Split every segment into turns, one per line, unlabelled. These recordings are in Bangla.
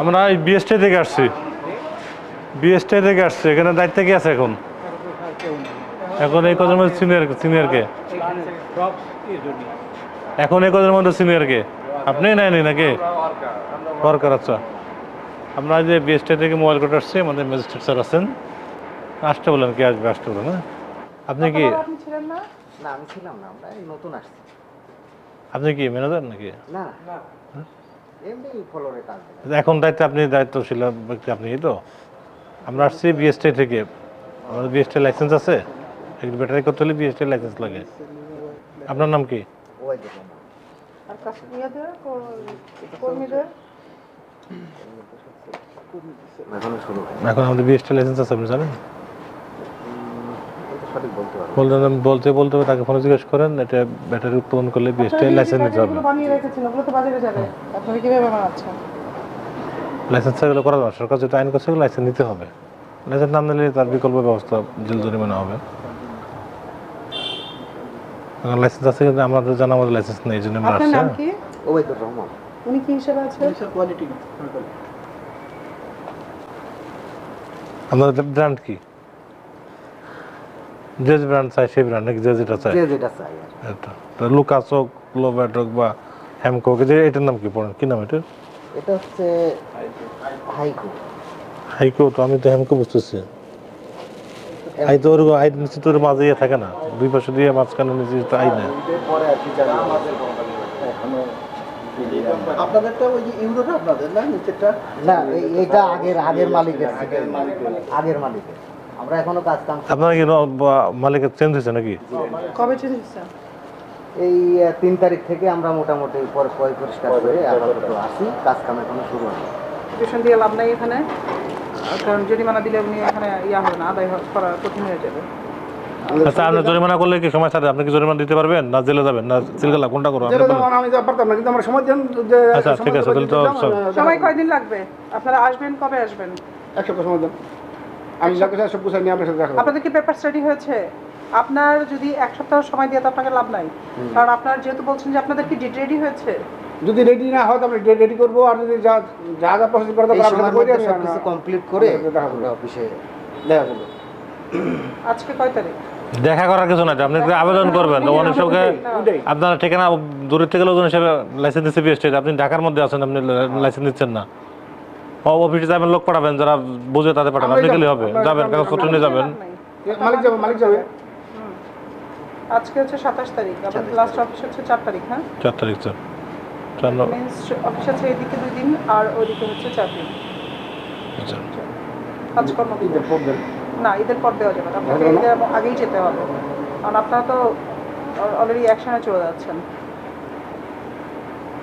আমরা এই বিএসটি থেকে আসছি। বিএসটি থেকে আসছি। এখানে দায়িত্বে কি আছে এখন? এখন এই কজনের মধ্যে সিনিয়র সিনিয়র কে? এখন এই কজনের মধ্যে সিনিয়র কে? আপনি নেয়নি নাকি? ওয়ার্কার আচ্ছা। আমরা যে বিএসটি থেকে মোবাইল কোর্ট আসছি আমাদের ম্যাজিস্ট্রেট স্যার আছেন। আসতে বলেন কে আসবে আসতে বলেন হ্যাঁ? আপনি কি?
আপনি না?
না আমি ছিলাম না আমরা নতুন আসছি।
আপনি কি ম্যানেজার নাকি?
না এমনি ফলোরে কাজ দেয়।
এখন দায়িত্বে আপনি দায়িত্বশীল ব্যক্তি আপনি তো? আমরা আসছি বিএসটি থেকে। আমাদের বিএসটি লাইসেন্স আছে। একটু ব্যাটারি করতে হলে বিএসটি লাইসেন্স লাগে। আপনার নাম কি? এখনও আমাদের বিএসটি লাইসেন্স আছে আপনি জানেন?
সঠিক বলতে পারব।
বলতে বলতে হবে তাকে ফোনে জিজ্ঞেস করেন এটা ব্যাটারি উৎপাদন করলে বিএসটি লাইসেন্স নিতে হবে
বানিয়ে রেখেছেন ওগুলো তো বাজারে যাবে আপনারা কীভাবে বানাচ্ছেন?
লাইসেন্স এগুলো করা যাবে সরকার যেটা আইন করছে লাইসেন্স নিতে হবে। লাইসেন্স না নিলে তার বিকল্প ব্যবস্থা জেল জরিমানা হবে। লাইসেন্স আছে কিন্তু আমাদের জানা আমাদের লাইসেন্স নেই এই জন্য আমরা
আপনার
আসছি।
নাম। কি?
ওবায়দুর রহমান।
উনি কি হিসেবে আছেন?
আপনাদের ব্র্যান্ড কি? যে ব্র্যান্ড চাই সেই ব্র্যান্ড নাকি যে যেটা চাই
যে যেটা চাই আর
এটা। তো লুকাস হোক গ্লোব্যাট হোক বা হ্যামকক যে এটার নাম কি পড়েন? কি নাম এটা
এটা হচ্ছে হাইকো
হাইকো তো আমি তো হ্যামকো বুঝতেছি। আই তো ওরকম আই নিচে তো মাঝে ইয়ে থাকে না। দুই পাশে দিয়ে মাঝখানে নিচে তো আই না
আপনাদেরটা ওই যে ইউরোটা আপনাদের না নিচেরটা?
না এইটা আগের আগের মালিকের। আগের মালিকের। আমরা এখনও কাজ কাম
আপনার কি মালিকের চেঞ্জ হয়েছে নাকি?
কবে চেঞ্জ হচ্ছে
এই তিন তারিখ থেকে আমরা মোটামুটি পরে পয় পরিষ্কার করে আপাতত আসি কাজ কাম এখনও শুরু হয়নি।
টিউশন দিয়ে লাভ নাই এখানে? কারণ জরিমানা দিলে উনি এখানে ইয়া হবে না আদায় করা কঠিন হয়ে যাবে।
আচ্ছা আপনি জরিমানা করলে কি সময় সাথে আপনি কি জরিমানা দিতে পারবেন? না জেলে যাবেন? না সিলগালা কোনটা আপনি
আমি পারতাম না কিন্তু আমার সময় দেন
আচ্ছা, ঠিক আছে, তাহলে তো
সময় কয়দিন লাগবে? আপনারা আসবেন কবে আসবেন?
এক সপ্তাহ সময় দেন। আমি সব গুছাই নিয়ে আপনার সাথে দেখা করব।
আপনাদের কি পেপার স্টাডি হয়েছে? আপনার যদি এক সপ্তাহ সময় দিয়ে তো আপনাকে লাভ নাই। কারণ আপনার যেহেতু বলছেন যে আপনাদের কি ডিট রেডি হয়েছে?
যদি রেডি না হয় তো আমরা রেডি করব আর যদি যা যা যা প্রসেস করে
এই
দেবো
সময়ের
করে
মধ্যে
আমি
কমপ্লিট করে
আপনার দেখা করব।
আমরা অফিসে
দেখা করব।
আজকে কয় তারিখ?
দেখা করার কিছু না আপনি একটু আবেদন করবেন। আপনার ঠিকানা দূরের থেকে লোকজন হিসেবে লাইসেন্স দিচ্ছে বিএসটি আপনি ঢাকার মধ্যে আছেন আপনি লাইসেন্স দিচ্ছেন না। অফিসে যাবেন লোক পাঠাবেন যারা বুঝে তাদের পাঠাবেন। আপনি গেলে হবে। যাবেন
যাব,
কাগজপত্র নিয়ে যাবেন।
মালিক যাবে মালিক যাবে।
আজকে হচ্ছে সাতাশ তারিখ আপনাদের লাস্ট অফিস হচ্ছে চার তারিখ হ্যাঁ?
চার তারিখ স্যার
অফিস আছে এদিকে দুই দিন আর ওইদিকে হচ্ছে চার দিন।
আচ্ছা।
কাজকর্ম না ঈদের পর দেওয়া যাবে না। আপনাকে ঈদের আগেই যেতে হবে। কারণ আপনারা তো অলরেডি অ্যাকশনে চলে যাচ্ছেন।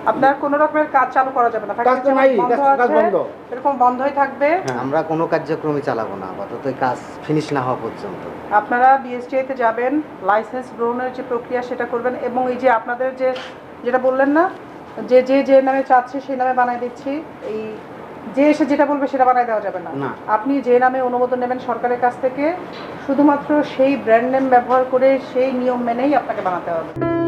আপনার কোনো রকমের কাজ চালু করা যাবে না।
কাজ
ফ্যাক্টরি
নাই,
বন্ধ
কাজ- বন্ধ।
এরকম বন্ধই থাকবে।
আমরা কোনো কার্যক্রমই চালাবো না আপাতত কাজ ফিনিশ না হওয়া পর্যন্ত।
আপনারা বিএসটিআই তে যাবেন লাইসেন্স গ্রহণের যে প্রক্রিয়া সেটা করবেন এবং এই যে আপনাদের যে যেটা বললেন না যে যে যে নামে চাচ্ছে সেই নামে বানাই দিচ্ছি এই যে এসে যেটা বলবে সেটা বানাই দেওয়া যাবে না।
না।
আপনি যে নামে অনুমোদন নেবেন সরকারের কাছ থেকে শুধুমাত্র সেই ব্র্যান্ড নেম ব্যবহার করে সেই নিয়ম মেনেই আপনাকে বানাতে হবে।